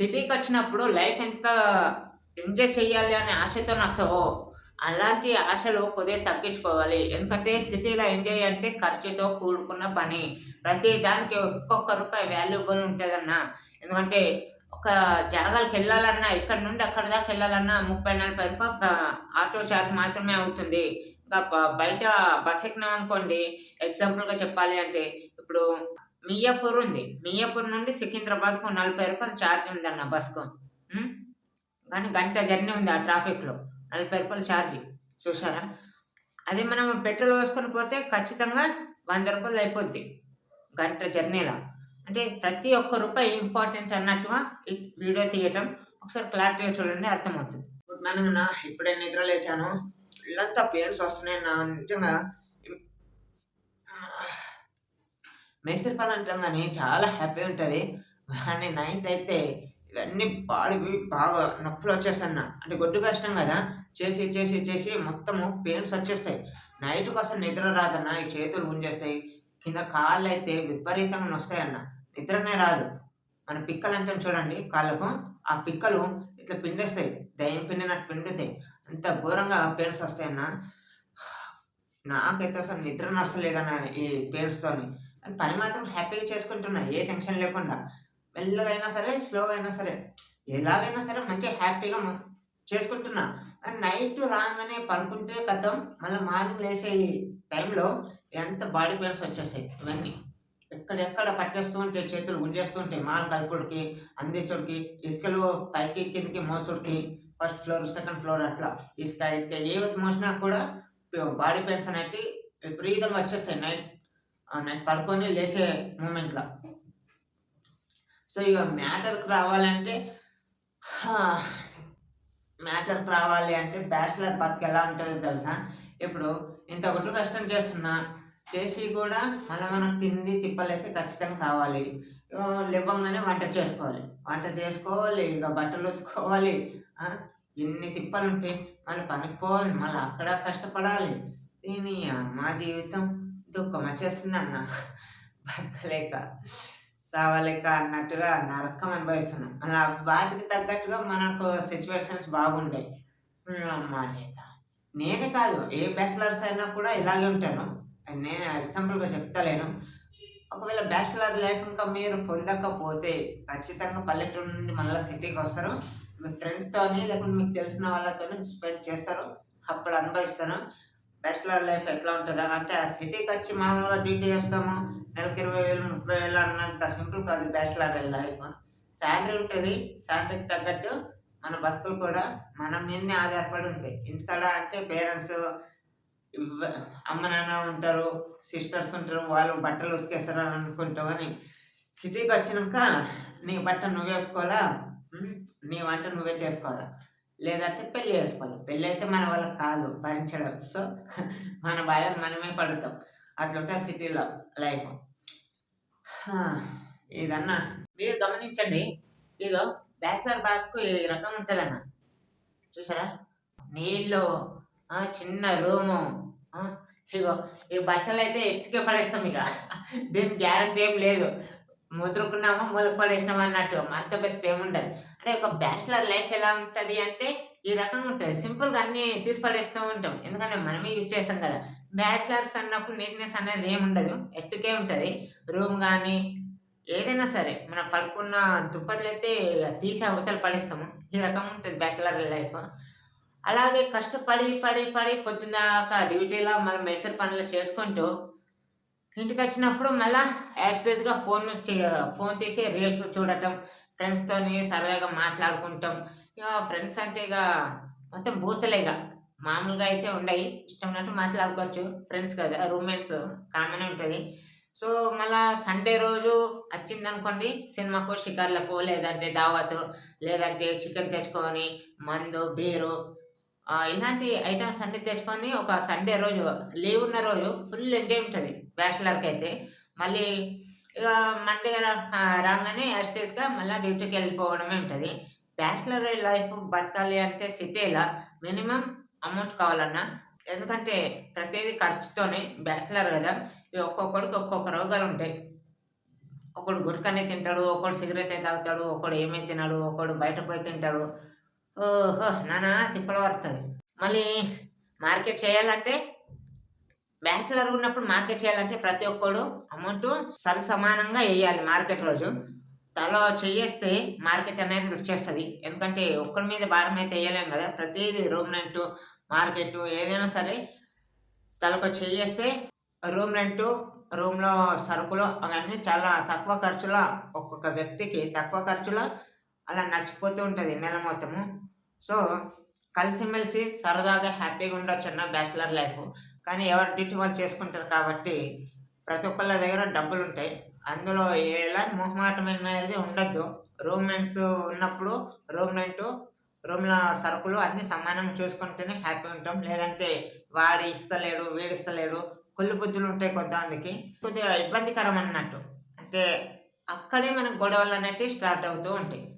సిటీకి వచ్చినప్పుడు లైఫ్ ఎంత ఎంజాయ్ చేయాలి అనే ఆశతో వస్తావో అలాంటి ఆశలు కొద్దిగా తగ్గించుకోవాలి. ఎందుకంటే సిటీలో ఎంజాయ్ అంటే ఖర్చుతో కూడుకున్న పని. ప్రతి దానికి ఒక్కొక్క రూపాయి వాల్యుబుల్ ఉంటుందన్నా. ఎందుకంటే ఒక జాగాలకు వెళ్ళాలన్నా ఇక్కడ నుండి అక్కడ దాకా వెళ్ళాలన్నా ముప్పై నలభై రూపాయలు ఆటో ఛార్జ్ మాత్రమే అవుతుంది. ఇంకా బయట బస్ ఎక్కినాం అనుకోండి ఎగ్జాంపుల్గా చెప్పాలి అంటే ఇప్పుడు మియాపూర్ ఉంది మియాపూర్ నుండి సికింద్రాబాద్కు నలభై రూపాయలు ఛార్జ్ ఉందన్న బస్కు. కానీ గంట జర్నీ ఉంది ఆ ట్రాఫిక్లో. నలభై రూపాయలు ఛార్జ్. చూసారా అదే మనం పెట్రోల్ వేసుకొని పోతే ఖచ్చితంగా వంద రూపాయలు అయిపోద్ది గంట జర్నీలో. అంటే ప్రతి ఒక్క రూపాయి ఇంపార్టెంట్ అన్నట్టుగా వీడియో తీయటం ఒకసారి క్లారిటీగా చూడండి అర్థమవుతుంది. గుడ్ మార్నింగ్ నా ఇప్పుడే నిద్ర లేచాను ఇల్లంతా పెయిన్స్ వస్తున్నాయి నా నిజంగా మేస్త్రి పని అంటాం కానీ చాలా హ్యాపీ ఉంటుంది. కానీ నైట్ అయితే ఇవన్నీ బాడీ బాగా నొప్పులు వచ్చేస్తాయి అంటే గొడ్డు కష్టం కదా. చేసి చేసి చేసి మొత్తము పెయిన్స్ వచ్చేస్తాయి. నైట్కి కోసం నిద్ర రాదన్న. ఈ చేతులు గుంజేస్తాయి. కింద కాళ్ళు అయితే విపరీతంగా వస్తాయన్న నిద్రనే రాదు. మన పిక్కలు అంటే చూడండి కాళ్ళకు. ఆ పిక్కలు ఇట్లా పిండేస్తాయి. దయ్యం పిండినట్టు పిండుతాయి. అంత ఘోరంగా పెయిన్స్ వస్తాయన్న నాకైతే అసలు నిద్ర నచ్చలేదన్న ఈ పెయిన్స్తోని పని మాత్రం హ్యాపీగా చేసుకుంటున్నా ఏ టెన్షన్ లేకుండా. మెల్లగా అయినా సరే స్లోగా అయినా సరే ఎలాగైనా సరే మంచిగా హ్యాపీగా చేసుకుంటున్నా. అండ్ నైట్ రాగానే పడుకుంటే కథం మళ్ళీ మార్నింగ్ లేసే టైంలో ఎంత బాడీ పెయిన్స్ వచ్చేస్తాయి ఇవన్నీ. ఎక్కడెక్కడ పట్టేస్తూ ఉంటే చేతులు గుంజేస్తూ ఉంటాయి మాల్ కలుపుడికి అందించుడికి ఇసుకలు పైకి కిందకి మోసుడికి ఫస్ట్ ఫ్లోర్ సెకండ్ ఫ్లోర్ అట్లా. ఇసుక ఇసుక ఏది మోసినా కూడా బాడీ పెయిన్స్ అనేవి విపరీతంగా వచ్చేస్తాయి నైట్. నేను పడుకొని లేచే మూమెంట్లో సో ఇక మ్యాటర్కి రావాలంటే మ్యాటర్కి రావాలి అంటే బ్యాచిలర్ బతుకు ఎలా ఉంటుందో తెలుసా? ఇప్పుడు ఇంత గుడ్డు కష్టం చేస్తున్నా చేసి కూడా మళ్ళీ మనం తిండి తిప్పలైతే ఖచ్చితంగా కావాలి. లేవంగానే వంట చేసుకోవాలి. వంట చేసుకోవాలి ఇక బట్టలు ఉతుకోవాలి ఎన్ని తిప్పలు ఉంటాయి మళ్ళీ పనికి పోవాలి మళ్ళీ అక్కడ కష్టపడాలి. దీని మా జీవితం దుఃఖం వచ్చేస్తుంది అన్న బతకలేక. సావలేక అన్నట్టుగా నరకం అనుభవిస్తున్నాం. అలా వాటికి తగ్గట్టుగా మనకు సిచ్యువేషన్స్ బాగుంటాయి అమ్మా లేక నేనే కాదు ఏ బ్యాచిలర్స్ అయినా కూడా ఇలాగే ఉంటాను. నేను ఎగ్జాంపుల్గా చెప్తలేను. ఒకవేళ బ్యాచిలర్ లైఫ్ ఇంకా మీరు పొందకపోతే ఖచ్చితంగా పల్లెటూరు నుండి మళ్ళీ సిటీకి వస్తారు. మీ ఫ్రెండ్స్తోని లేకుంటే మీకు తెలిసిన వాళ్ళతో స్పెండ్ చేస్తారు. అప్పుడు అనుభవిస్తాను. బ్యాచిలర్ లైఫ్ ఎట్లా ఉంటుందా? అంటే ఆ సిటీకి వచ్చి మామూలుగా డ్యూటీ చేస్తాము? నెలకి ఇరవై వేలు ముప్పై వేలు అన్నంత సింపుల్ కాదు బ్యాచిలర్ లైఫ్ శాలరీ ఉంటుంది శాలరీకి తగ్గట్టు మన బతుకులు కూడా మన మీదనే ఆధారపడి ఉంటాయి. ఇంటికాడ అంటే పేరెంట్స్ అమ్మ నాన్న ఉంటారు సిస్టర్స్ ఉంటారు వాళ్ళు బట్టలు ఉతికేస్తారు అని అనుకుంటావు అని సిటీకి వచ్చినాక నీ బట్ట నువ్వే ఉతుకోవాలా? నీ వంట నువ్వే చేసుకోవాలా? లేదంటే పెళ్ళి చేసుకోవాలి. పెళ్ళి అయితే మన వాళ్ళకి కాదు భరించడం. సో మన భయం మనమే పడతాం. అట్లుంటే సిటీలో లైఫ్. ఇదన్నా మీరు గమనించండి. ఇదో బ్యాచిలర్ బాత్కు ఈ రకం ఉంటుందన్న. చూసారా? నీళ్ళు చిన్న రూము. ఇగో ఈ బట్టలు అయితే ఎట్టుకే పడేస్తాం ఇక. దీనికి గ్యారంటీ ఏం లేదు. ముదురుకున్నాము మొదలు అన్నట్టు. అంత పెద్ద ఏముండదు. అంటే ఒక బ్యాచిలర్ లైఫ్ ఎలా ఉంటుంది అంటే ఈ రకంగా ఉంటుంది. సింపుల్గా అన్నీ తీసి పడేస్తూ ఉంటాం. ఎందుకంటే మనమే యూజ్ చేస్తాం కదా. బ్యాచిలర్స్ అన్నప్పుడు నీట్నెస్ అనేది ఏముండదు. ఎట్టుకే ఉంటుంది. రూమ్ కానీ ఏదైనా సరే మనం పడుకున్న దుప్పట్లు అయితే ఇలా తీసి అవతల పడేస్తాము. ఈ రకం ఉంటుంది బ్యాచిలర్ లైఫ్. అలాగే కష్టపడి పడి పడి పొద్దున్నాక డ్యూటీలో మనం మేస్త్రి పనులు చేసుకుంటూ ఇంటికి వచ్చినప్పుడు మళ్ళా యాస్టేజ్గా ఫోన్ ఫోన్ తీసి రీల్స్ చూడటం ఫ్రెండ్స్తోని సరదాగా మాట్లాడుకుంటాం. ఇక ఫ్రెండ్స్ అంటే ఇక మొత్తం బూతలే ఇక. మామూలుగా అయితే ఉండయి. ఇష్టం ఉన్నట్టు మాట్లాడుకోవచ్చు. ఫ్రెండ్స్ కదా రూమ్మేట్స్ కామన్ ఉంటుంది. సో మళ్ళా సండే రోజు వచ్చింది అనుకోండి సినిమాకు షికార్లకు లేదంటే దావత్ లేదంటే చికెన్ తెచ్చుకొని మందు బీరు ఇలాంటి ఐటమ్స్ అన్ని తెచ్చుకొని ఒక సండే రోజు లీవ్ ఉన్న రోజు ఫుల్ ఎంజాయ్ ఉంటుంది. బ్యాచిలర్కి అయితే మళ్ళీ ఇక మండే రాగానే యాస్టేస్గా మళ్ళీ డ్యూటీకి వెళ్ళిపోవడమే ఉంటుంది. బ్యాచిలర్ లైఫ్ బతకాలి అంటే సిటీలో మినిమం అమౌంట్ కావాలన్నా ఎందుకంటే ప్రతిదీ ఖర్చుతోనే బ్యాచిలర్ కదా ఇక ఒక్కొక్కడికి ఒక్కొక్క రోగాలు ఉంటాయి. ఒకడు గుట్కనే తింటాడు ఒకడు సిగరెట్ తాగుతాడు ఒకడు ఏమేమి తినాడు ఒకడు బయట పోయి తింటాడు. ఓహో నానా తిప్పలు వస్తుంది మళ్ళీ మార్కెట్ చేయాలంటే బ్యాచిలర్ ఉన్నప్పుడు మార్కెట్ చేయాలంటే ప్రతి ఒక్కడు అమౌంట్ సరి సమానంగా వేయాలి మార్కెట్ రోజు. తలో చేయేస్తే మార్కెట్ అనేది వచ్చేస్తుంది. ఎందుకంటే ఒక్కడి మీద భారం అయితే వేయలేం కదా. ప్రతిదీ రూమ్ రెంట్ మార్కెట్ ఏదైనా సరే తలకు చేయేస్తే రూమ్ రెంట్ రూమ్లో సరుకులు అవన్నీ చాలా తక్కువ ఖర్చులో ఒక్కొక్క వ్యక్తికి తక్కువ ఖర్చులో అలా నడిచిపోతూ ఉంటుంది నెల మొత్తము. సో కలిసిమెలిసి సరదాగా హ్యాపీగా ఉండొచ్చు అన్న బ్యాచిలర్ లైఫ్. కానీ ఎవరు డ్యూటీ వాళ్ళు చేసుకుంటారు కాబట్టి ప్రతి ఒక్కళ్ళ దగ్గర డబ్బులు ఉంటాయి. అందులో ఎలాంటి మొహమాటం అనేది ఉండద్దు. రూమ్మెంట్స్ ఉన్నప్పుడు రూమ్ రెంట్ రూమ్ల సరుకులు అన్నీ సమానం చూసుకుంటేనే హ్యాపీ ఉంటాం. లేదంటే వాడి ఇస్తలేడు వీడిస్తలేడు ఇస్తలేడు కుళ్ళు బుద్ధులు ఉంటాయి కొంతమందికి. కొద్దిగా ఇబ్బందికరం అన్నట్టు. అంటే అక్కడే మనకు గొడవలు అనేటివి స్టార్ట్ అవుతూ ఉంటాయి.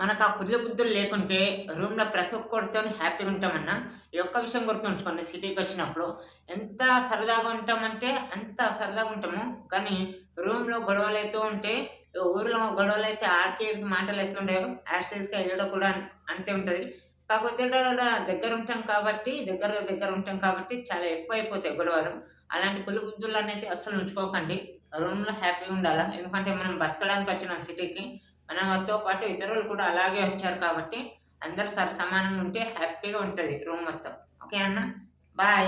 మనకు ఆ కుళ్ళు బుద్ధులు లేకుంటే రూమ్లో ప్రతి ఒక్కరితో హ్యాపీగా ఉంటామన్నా ఈ ఒక్క విషయం గుర్తుంచుకోండి. సిటీకి వచ్చినప్పుడు ఎంత సరదాగా ఉంటామంటే అంత సరదాగా ఉంటాము. కానీ రూమ్లో గొడవలు అవుతూ ఉంటే ఊర్లో గొడవలు అయితే ఆడికి మాటలు మాటలు ఉండేవి. యాస్టేజ్గా వెళ్ళడం కూడా అంతే ఉంటుంది. కాకపోతే దగ్గర ఉంటాం కాబట్టి దగ్గర దగ్గర ఉంటాం కాబట్టి చాలా ఎక్కువ అయిపోతాయి గొడవలు. అలాంటి పులి బుద్ధులు అనేవి అస్సలు ఉంచుకోకండి. రూమ్లో హ్యాపీగా ఉండాలి? ఎందుకంటే మనం బతకడానికి వచ్చినాం సిటీకి. మనతో పాటు ఇతరులు కూడా అలాగే వచ్చారు కాబట్టి అందరు సరి సమానంగా ఉంటే హ్యాపీగా ఉంటుంది రూమ్ మొత్తం. ఓకే అన్న? బాయ్.